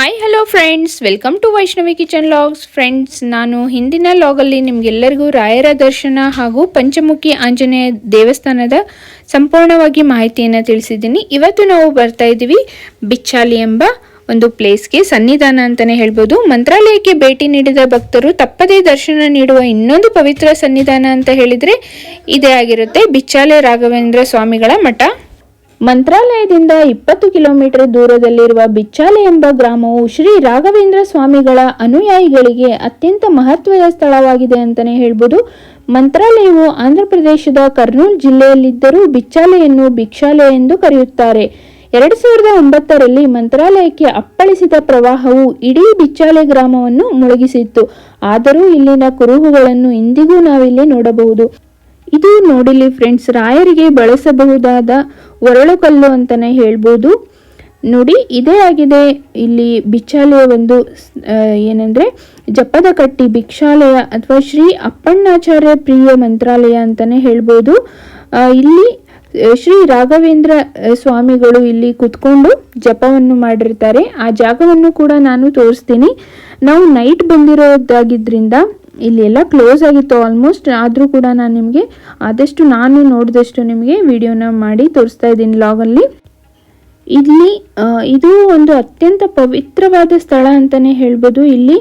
Hi hello friends welcome to Vaishnavi kitchen vlogs friends ನಾನು ಹಿಂದಿನ ಲಾಗಲ್ಲಿ ನಿಮಗೆಲ್ಲರಿಗೂ ರಾಯರ ದರ್ಶನ ಹಾಗೂ ಪಂಚಮುಖಿ ಆಂಜನೇಯ ದೇವಸ್ಥಾನದ ಸಂಪೂರ್ಣವಾಗಿ ಮಾಹಿತಿಯನ್ನು ತಿಳಿಸಿದ್ದೀನಿ. ಇವತ್ತು ನಾವು ಬರ್ತಾ ಇದ್ದೀವಿ ಬಿಚ್ಚಾಲಿ ಎಂಬ ಒಂದು ಪ್ಲೇಸ್ಗೆ ಸನ್ನಿಧಾನ ಅಂತಲೇ ಹೇಳ್ಬೋದು. ಮಂತ್ರಾಲಯಕ್ಕೆ ಭೇಟಿ ನೀಡಿದ ಭಕ್ತರು ತಪ್ಪದೇ ದರ್ಶನ ನೀಡುವ ಇನ್ನೊಂದು ಪವಿತ್ರ ಸನ್ನಿಧಾನ ಅಂತ ಹೇಳಿದರೆ ಇದೇ ಆಗಿರುತ್ತೆ ಬಿಚ್ಚಾಲೆ ರಾಘವೇಂದ್ರ ಸ್ವಾಮಿಗಳ ಮಠ. ಮಂತ್ರಾಲಯದಿಂದ ಇಪ್ಪತ್ತು ಕಿಲೋಮೀಟರ್ ದೂರದಲ್ಲಿರುವ ಬಿಚ್ಚಾಲೆ ಎಂಬ ಗ್ರಾಮವು ಶ್ರೀ ರಾಘವೇಂದ್ರ ಸ್ವಾಮಿಗಳ ಅನುಯಾಯಿಗಳಿಗೆ ಅತ್ಯಂತ ಮಹತ್ವದ ಸ್ಥಳವಾಗಿದೆ ಅಂತಲೇ ಹೇಳ್ಬೋದು. ಮಂತ್ರಾಲಯವು ಆಂಧ್ರ ಪ್ರದೇಶದ ಕರ್ನೂಲ್ ಜಿಲ್ಲೆಯಲ್ಲಿದ್ದರೂ ಬಿಚ್ಚಾಲೆಯನ್ನು ಭಿಕ್ಷಾಲೆ ಎಂದು ಕರೆಯುತ್ತಾರೆ. ಎರಡು ಸಾವಿರದ ಒಂಬತ್ತರಲ್ಲಿ ಮಂತ್ರಾಲಯಕ್ಕೆ ಅಪ್ಪಳಿಸಿದ ಪ್ರವಾಹವು ಇಡೀ ಬಿಚ್ಚಾಲೆ ಗ್ರಾಮವನ್ನು ಮುಳುಗಿಸಿತ್ತು. ಆದರೂ ಇಲ್ಲಿನ ಕುರುಹುಗಳನ್ನು ಇಂದಿಗೂ ನಾವಿಲ್ಲಿ ನೋಡಬಹುದು. ಇದು ನೋಡಿಲಿ ಫ್ರೆಂಡ್ಸ್ ರಾಯರಿಗೆ ಬಳಸಬಹುದಾದ ಒರಳುಕಲ್ಲು ಅಂತಾನೆ ಹೇಳ್ಬೋದು. ನೋಡಿ, ಇದೇ ಆಗಿದೆ. ಇಲ್ಲಿ ಬಿಚ್ಚಾಲೆಯ ಒಂದು ಏನಂದ್ರೆ, ಜಪದ ಕಟ್ಟಿ, ಭಿಕ್ಷಾಲಯ ಅಥವಾ ಶ್ರೀ ಅಪ್ಪಣ್ಣಾಚಾರ್ಯ ಪ್ರಿಯ ಮಂತ್ರಾಲಯ ಅಂತಾನೆ ಹೇಳ್ಬೋದು. ಇಲ್ಲಿ ಶ್ರೀ ರಾಘವೇಂದ್ರ ಸ್ವಾಮಿಗಳು ಇಲ್ಲಿ ಕುತ್ಕೊಂಡು ಜಪವನ್ನು ಮಾಡಿರ್ತಾರೆ. ಆ ಜಾಗವನ್ನು ಕೂಡ ನಾನು ತೋರಿಸ್ತೀನಿ. ನಾವು ನೈಟ್ ಬಂದಿರೋದಾಗಿದ್ರಿಂದ ಇಲ್ಲಿ ಎಲ್ಲ ಕ್ಲೋಸ್ ಆಗಿತ್ತು ಆಲ್ಮೋಸ್ಟ್ ಆದರೂ ಕೂಡ ನಾನು ನಿಮಗೆ ಆದಷ್ಟು ನಾನು ನೋಡಿದಷ್ಟು ನಿಮಗೆ ವಿಡಿಯೋನ ಮಾಡಿ ತೋರಿಸ್ತಾ ಇದ್ದೀನಿ ಲಾಗಲ್ಲಿ ಇಲ್ಲಿ ಇದು ಒಂದು ಅತ್ಯಂತ ಪವಿತ್ರವಾದ ಸ್ಥಳ ಅಂತಲೇ ಹೇಳ್ಬೋದು. ಇಲ್ಲಿ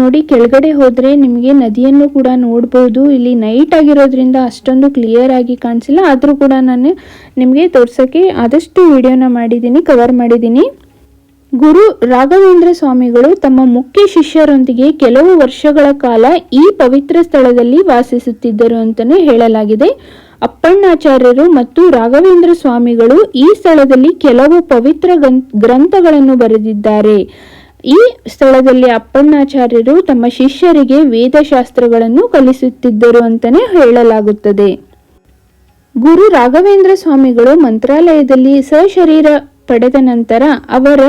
ನೋಡಿ ಕೆಳಗಡೆ ಹೋದರೆ ನಿಮಗೆ ನದಿಯನ್ನು ಕೂಡ ನೋಡ್ಬೋದು. ಇಲ್ಲಿ ನೈಟ್ ಆಗಿರೋದ್ರಿಂದ ಅಷ್ಟೊಂದು ಕ್ಲಿಯರ್ ಆಗಿ ಕಾಣಿಸಿಲ್ಲ. ಆದರೂ ಕೂಡ ನಾನು ನಿಮಗೆ ತೋರ್ಸೋಕ್ಕೆ ಆದಷ್ಟು ವಿಡಿಯೋನ ಮಾಡಿದ್ದೀನಿ ಕವರ್ ಮಾಡಿದ್ದೀನಿ. ಗುರು ರಾಘವೇಂದ್ರ ಸ್ವಾಮಿಗಳು ತಮ್ಮ ಮುಖ್ಯ ಶಿಷ್ಯರೊಂದಿಗೆ ಕೆಲವು ವರ್ಷಗಳ ಕಾಲ ಈ ಪವಿತ್ರ ಸ್ಥಳದಲ್ಲಿ ವಾಸಿಸುತ್ತಿದ್ದರು ಅಂತಲೇ ಹೇಳಲಾಗಿದೆ. ಅಪ್ಪಣ್ಣಾಚಾರ್ಯರು ಮತ್ತು ರಾಘವೇಂದ್ರ ಸ್ವಾಮಿಗಳು ಈ ಸ್ಥಳದಲ್ಲಿ ಕೆಲವು ಪವಿತ್ರ ಗ್ರಂಥಗಳನ್ನು ಬರೆದಿದ್ದಾರೆ. ಈ ಸ್ಥಳದಲ್ಲಿ ಅಪ್ಪಣ್ಣಾಚಾರ್ಯರು ತಮ್ಮ ಶಿಷ್ಯರಿಗೆ ವೇದಶಾಸ್ತ್ರಗಳನ್ನು ಕಲಿಸುತ್ತಿದ್ದರು ಅಂತಲೇ ಹೇಳಲಾಗುತ್ತದೆ. ಗುರು ರಾಘವೇಂದ್ರ ಸ್ವಾಮಿಗಳು ಮಂತ್ರಾಲಯದಲ್ಲಿ ಸಶರೀರ ಪಡೆದ ನಂತರ ಅವರ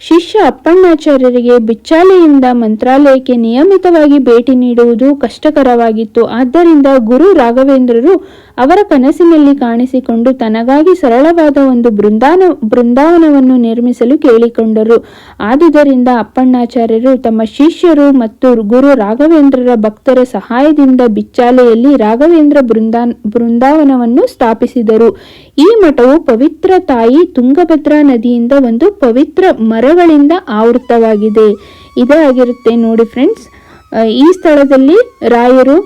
ಶಿಷ್ಯ ಅಪ್ಪಣ್ಣಾಚಾರ್ಯರಿಗೆ ಬಿಚ್ಚಾಲೆಯಿಂದ ಮಂತ್ರಾಲಯಕ್ಕೆ ನಿಯಮಿತವಾಗಿ ಭೇಟಿ ನೀಡುವುದು ಕಷ್ಟಕರವಾಗಿತ್ತು. ಆದ್ದರಿಂದ ಗುರು ರಾಘವೇಂದ್ರರು ಅವರ ಕನಸಿನಲ್ಲಿ ಕಾಣಿಸಿಕೊಂಡು ತನಗಾಗಿ ಸರಳವಾದ ಒಂದು ಬೃಂದಾನ, ಬೃಂದಾವನವನ್ನು ನಿರ್ಮಿಸಲು ಕೇಳಿಕೊಂಡರು. ಆದುದರಿಂದ ಅಪ್ಪಣ್ಣಾಚಾರ್ಯರು ತಮ್ಮ ಶಿಷ್ಯರು ಮತ್ತು ಗುರು ರಾಘವೇಂದ್ರರ ಭಕ್ತರ ಸಹಾಯದಿಂದ ಬಿಚ್ಚಾಲೆಯಲ್ಲಿ ರಾಘವೇಂದ್ರ ಬೃಂದಾನ್, ಬೃಂದಾವನವನ್ನು ಸ್ಥಾಪಿಸಿದರು. ಈ ಮಠವು ಪವಿತ್ರ ತಾಯಿ ತುಂಗಭದ್ರಾ ನದಿಯಿಂದ ಒಂದು ಪವಿತ್ರ ಮರಗಳಿಂದ ಆವೃತವಾಗಿದೆ ಇದೇ ಆಗಿರುತ್ತೆ ನೋಡಿ ಫ್ರೆಂಡ್ಸ್ ಈ ಸ್ಥಳದಲ್ಲಿ ರಾಯರು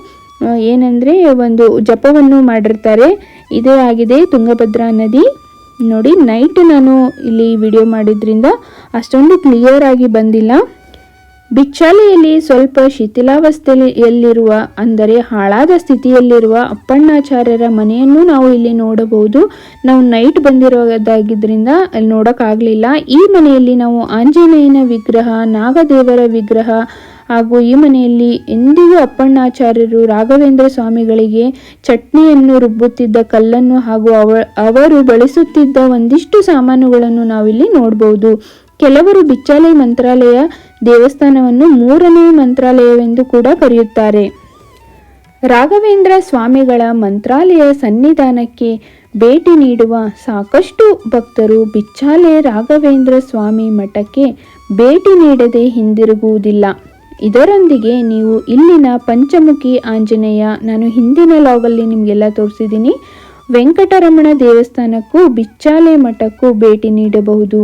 ಏನಂದ್ರೆ ಒಂದು ಜಪವನ್ನು ಮಾಡಿರ್ತಾರೆ. ಇದೇ ಆಗಿದೆ ತುಂಗಭದ್ರಾ ನದಿ. ನೋಡಿ ನೈಟ್ ನಾನು ಇಲ್ಲಿ ವಿಡಿಯೋ ಮಾಡಿದ್ರಿಂದ ಅಷ್ಟೊಂದು ಕ್ಲಿಯರ್ ಆಗಿ ಬಂದಿಲ್ಲ. ಬಿಚ್ಚಾಲೆಯಲ್ಲಿ ಸ್ವಲ್ಪ ಶಿಥಿಲಾವಸ್ಥೆಯಲ್ಲಿರುವ, ಅಂದರೆ ಹಾಳಾದ ಸ್ಥಿತಿಯಲ್ಲಿರುವ ಅಪ್ಪಣ್ಣಾಚಾರ್ಯರ ಮನೆಯನ್ನು ನಾವು ಇಲ್ಲಿ ನೋಡಬಹುದು. ನಾವು ನೈಟ್ ಬಂದಿರೋದಾಗಿದ್ದರಿಂದ ಅಲ್ಲಿ ನೋಡೋಕ್ಕಾಗಲಿಲ್ಲ. ಈ ಮನೆಯಲ್ಲಿ ನಾವು ಆಂಜನೇಯನ ವಿಗ್ರಹ, ನಾಗದೇವರ ವಿಗ್ರಹ ಹಾಗೂ ಈ ಮನೆಯಲ್ಲಿ ಎಂದಿಗೂ ಅಪ್ಪಣ್ಣಾಚಾರ್ಯರು, ರಾಘವೇಂದ್ರ ಸ್ವಾಮಿಗಳಿಗೆ ಚಟ್ನಿಯನ್ನು ರುಬ್ಬುತ್ತಿದ್ದ ಕಲ್ಲನ್ನು ಹಾಗೂ ಅವ, ಅವರು ಬಳಸುತ್ತಿದ್ದ ಒಂದಿಷ್ಟು ಸಾಮಾನುಗಳನ್ನು ನಾವಿಲ್ಲಿ ನೋಡಬಹುದು ಕೆಲವರು ಬಿಚ್ಚಾಲೆ ಮಂತ್ರಾಲಯ ದೇವಸ್ಥಾನವನ್ನು ಮೂರನೇ ಮಂತ್ರಾಲಯವೆಂದು ಕೂಡ ಕರೆಯುತ್ತಾರೆ. ರಾಘವೇಂದ್ರ ಸ್ವಾಮಿಗಳ ಮಂತ್ರಾಲಯ ಸನ್ನಿಧಾನಕ್ಕೆ ಭೇಟಿ ನೀಡುವ ಸಾಕಷ್ಟು ಭಕ್ತರು ಬಿಚ್ಚಾಲೆ ರಾಘವೇಂದ್ರ ಸ್ವಾಮಿ ಮಠಕ್ಕೆ ಭೇಟಿ ನೀಡದೆ ಹಿಂದಿರುಗುವುದಿಲ್ಲ. ಇದರೊಂದಿಗೆ ನೀವು ಇಲ್ಲಿನ ಪಂಚಮುಖಿ ಆಂಜನೇಯ ನಾನು ಹಿಂದಿನ ಲಾಗಲ್ಲಿ ನಿಮಗೆಲ್ಲ ತೋರಿಸಿದ್ದೀನಿ. ವೆಂಕಟರಮಣ ದೇವಸ್ಥಾನಕ್ಕೂ ಬಿಚ್ಚಾಲೆ ಮಠಕ್ಕೂ ಭೇಟಿ ನೀಡಬಹುದು.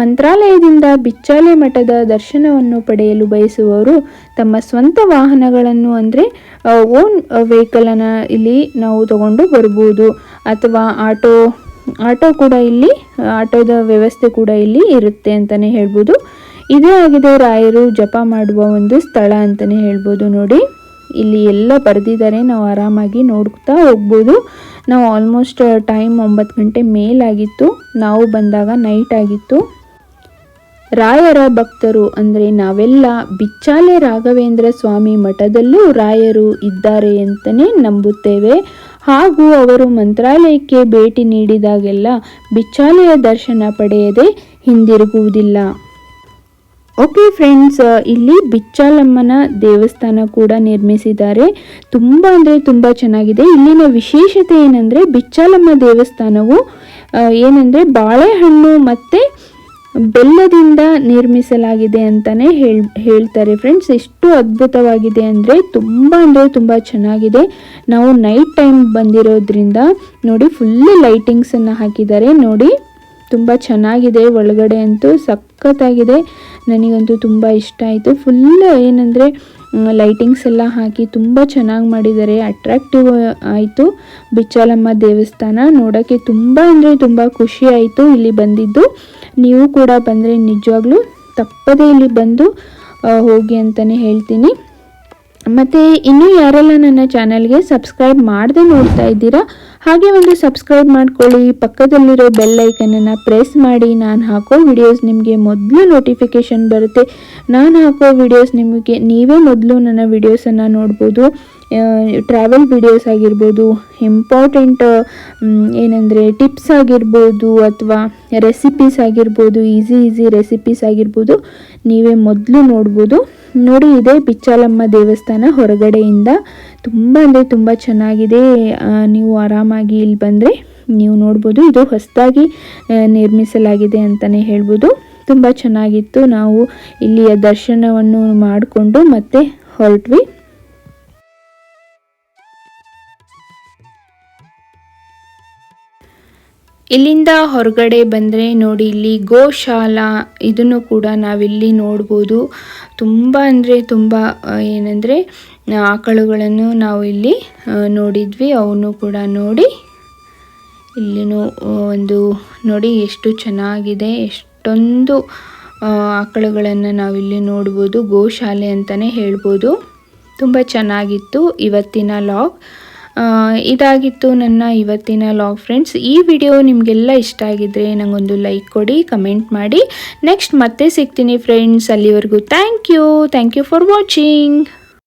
ಮಂತ್ರಾಲಯದಿಂದ ಬಿಚ್ಚಾಲೆ ಮಠದ ದರ್ಶನವನ್ನು ಪಡೆಯಲು ಬಯಸುವವರು ತಮ್ಮ ಸ್ವಂತ ವಾಹನಗಳನ್ನು ಅಂದರೆ ಓನ್ ವೆಹಿಕಲನ್ನು ಇಲ್ಲಿ ನಾವು ತಗೊಂಡು ಬರ್ಬೋದು. ಅಥವಾ ಆಟೋ ಆಟೋ ಕೂಡ ಇಲ್ಲಿ, ಆಟೋದ ವ್ಯವಸ್ಥೆ ಕೂಡ ಇಲ್ಲಿ ಇರುತ್ತೆ ಅಂತಲೇ ಹೇಳ್ಬೋದು. ಇದೇ ಆಗಿದೆ ರಾಯರು ಜಪ ಮಾಡುವ ಒಂದು ಸ್ಥಳ ಅಂತಲೇ ಹೇಳ್ಬೋದು ನೋಡಿ. ಇಲ್ಲಿ ಎಲ್ಲ ಬರೆದಿದ್ದಾರೆ, ನಾವು ಆರಾಮಾಗಿ ನೋಡ್ತಾ ಹೋಗ್ಬೋದು. ನಾವು ಆಲ್ಮೋಸ್ಟ್ ಟೈಮ್ ಒಂಬತ್ತು ಗಂಟೆ ಮೇಲಾಗಿತ್ತು. ನಾವು ಬಂದಾಗ ನೈಟ್ ಆಗಿತ್ತು. ರಾಯರ ಭಕ್ತರು ಅಂದರೆ ನಾವೆಲ್ಲ ಬಿಚ್ಚಾಲೆ ರಾಘವೇಂದ್ರ ಸ್ವಾಮಿ ಮಠದಲ್ಲೂ ರಾಯರು ಇದ್ದಾರೆ ಅಂತಲೇ ನಂಬುತ್ತೇವೆ. ಹಾಗೂ ಅವರು ಮಂತ್ರಾಲಯಕ್ಕೆ ಭೇಟಿ ನೀಡಿದಾಗೆಲ್ಲ ಬಿಚ್ಚಾಲೆಯ ದರ್ಶನ ಪಡೆಯದೆ ಹಿಂದಿರುಗುವುದಿಲ್ಲ. ಓಕೆ ಫ್ರೆಂಡ್ಸ್, ಇಲ್ಲಿ ಬಿಚ್ಚಾಲಮ್ಮನ ದೇವಸ್ಥಾನ ಕೂಡ ನಿರ್ಮಿಸಿದ್ದಾರೆ. ತುಂಬ ಅಂದರೆ ತುಂಬ ಚೆನ್ನಾಗಿದೆ. ಇಲ್ಲಿನ ವಿಶೇಷತೆ ಏನಂದರೆ ಬಿಚ್ಚಾಲಮ್ಮ ದೇವಸ್ಥಾನವು ಏನಂದರೆ ಬಾಳೆಹಣ್ಣು ಮತ್ತು ಬೆಲ್ಲದಿಂದ ನಿರ್ಮಿಸಲಾಗಿದೆ ಅಂತಲೇ ಹೇಳ್, ಹೇಳ್ತಾರೆ ಫ್ರೆಂಡ್ಸ್ ಎಷ್ಟು ಅದ್ಭುತವಾಗಿದೆ ಅಂದರೆ ತುಂಬ ಅಂದರೆ ತುಂಬ ಚೆನ್ನಾಗಿದೆ. ನಾವು ನೈಟ್ ಟೈಮ್ ಬಂದಿರೋದ್ರಿಂದ ನೋಡಿ ಫುಲ್ಲು ಲೈಟಿಂಗ್ಸನ್ನು ಹಾಕಿದ್ದಾರೆ. ನೋಡಿ ತುಂಬ ಚೆನ್ನಾಗಿದೆ ಒಳಗಡೆ ಅಂತೂ ಸಖತ್ತಾಗಿದೆ. ನನಗಂತೂ ತುಂಬ ಇಷ್ಟ ಆಯಿತು. ಫುಲ್ ಏನಂದರೆ ಲೈಟಿಂಗ್ಸ್ ಎಲ್ಲ ಹಾಕಿ ತುಂಬ ಚೆನ್ನಾಗಿ ಮಾಡಿದ್ದಾರೆ. ಅಟ್ರಾಕ್ಟಿವ್ ಆಯಿತು. ಬಿಚ್ಚಾಲಮ್ಮ ದೇವಸ್ಥಾನ ನೋಡೋಕ್ಕೆ ತುಂಬ ಅಂದರೆ ತುಂಬ ಖುಷಿ ಆಯಿತು ಇಲ್ಲಿ ಬಂದಿದ್ದು. ನೀವು ಕೂಡ ಬಂದರೆ ನಿಜವಾಗ್ಲೂ ತಪ್ಪದೇ ಇಲ್ಲಿ ಬಂದು ಹೋಗಿ ಅಂತಲೇ ಹೇಳ್ತೀನಿ. ಮತ್ತು ಇನ್ನೂ ಯಾರೆಲ್ಲ ನನ್ನ ಚಾನಲ್ಗೆ ಸಬ್ಸ್ಕ್ರೈಬ್ ಮಾಡದೆ ನೋಡ್ತಾ ಇದ್ದೀರಾ, ಹಾಗೆ ಒಂದು ಸಬ್ಸ್ಕ್ರೈಬ್ ಮಾಡ್ಕೊಳ್ಳಿ. ಪಕ್ಕದಲ್ಲಿರೋ ಬೆಲ್ ಐಕನನ್ನು ಪ್ರೆಸ್ ಮಾಡಿ. ನಾನು ಹಾಕೋ ವಿಡಿಯೋಸ್ ನಿಮಗೆ ಮೊದಲು ನೋಟಿಫಿಕೇಷನ್ ಬರುತ್ತೆ. ನಾನು ಹಾಕೋ ವಿಡಿಯೋಸ್ ನಿಮಗೆ ನೀವೇ ಮೊದಲು ನನ್ನ ವಿಡಿಯೋಸನ್ನು ನೋಡ್ಬೋದು. ಟ್ರಾವೆಲ್ ವಿಡಿಯೋಸ್ ಆಗಿರ್ಬೋದು ಇಂಪಾರ್ಟೆಂಟ್ ಏನಂದರೆ ಟಿಪ್ಸ್ ಆಗಿರ್ಬೋದು ಅಥವಾ ರೆಸಿಪೀಸ್ ಆಗಿರ್ಬೋದು ಈಸಿ ಈಸಿ ರೆಸಿಪೀಸ್ ಆಗಿರ್ಬೋದು, ನೀವೇ ಮೊದಲು ನೋಡ್ಬೋದು. ನೋಡಿ, ಇದೆ ಪಿಚ್ಚಾಲಮ್ಮ ದೇವಸ್ಥಾನ ಹೊರಗಡೆಯಿಂದ ತುಂಬ ಅಂದರೆ ತುಂಬ ಚೆನ್ನಾಗಿದೆ. ನೀವು ಆರಾಮಾಗಿ ಇಲ್ಲಿ ಬಂದರೆ ನೀವು ನೋಡ್ಬೋದು, ಇದು ಹೊಸದಾಗಿ ನಿರ್ಮಿಸಲಾಗಿದೆ ಅಂತಲೇ ಹೇಳ್ಬೋದು. ತುಂಬ ಚೆನ್ನಾಗಿತ್ತು. ನಾವು ಇಲ್ಲಿಯ ದರ್ಶನವನ್ನು ಮಾಡಿಕೊಂಡು ಮತ್ತೆ ಹೊರಟ್ವಿ. ಇಲ್ಲಿಂದ ಹೊರಗಡೆ ಬಂದರೆ ನೋಡಿ, ಇಲ್ಲಿ ಗೋಶಾಲಾ ಇದನ್ನು ಕೂಡ ನಾವಿಲ್ಲಿ ನೋಡ್ಬೋದು. ತುಂಬ ಅಂದರೆ ತುಂಬ ಏನಂದರೆ ಆಕಳುಗಳನ್ನು ನಾವು ಇಲ್ಲಿ ನೋಡಿದ್ವಿ. ಅವನ್ನು ಕೂಡ ನೋಡಿ, ಇಲ್ಲಿನೂ ಒಂದು ನೋಡಿ ಎಷ್ಟು ಚೆನ್ನಾಗಿದೆ. ಎಷ್ಟೊಂದು ಆಕಳುಗಳನ್ನು ನಾವಿಲ್ಲಿ ನೋಡ್ಬೋದು. ಗೋಶಾಲೆ ಅಂತಲೇ ಹೇಳ್ಬೋದು. ತುಂಬ ಚೆನ್ನಾಗಿತ್ತು ಇವತ್ತಿನ ಲಾಗ್. ಇದಾಗಿತ್ತು ನನ್ನ ಇವತ್ತಿನ ಲಾಗ್ ಫ್ರೆಂಡ್ಸ್. ಈ ವಿಡಿಯೋ ನಿಮಗೆಲ್ಲ ಇಷ್ಟ ಆಗಿದ್ದರೆ ನನಗೊಂದು ಲೈಕ್ ಕೊಡಿ, ಕಮೆಂಟ್ ಮಾಡಿ. ನೆಕ್ಸ್ಟ್ ಮತ್ತೆ ಸಿಗ್ತೀನಿ ಫ್ರೆಂಡ್ಸ್. ಅಲ್ಲಿವರೆಗೂ thank you. Thank you for watching.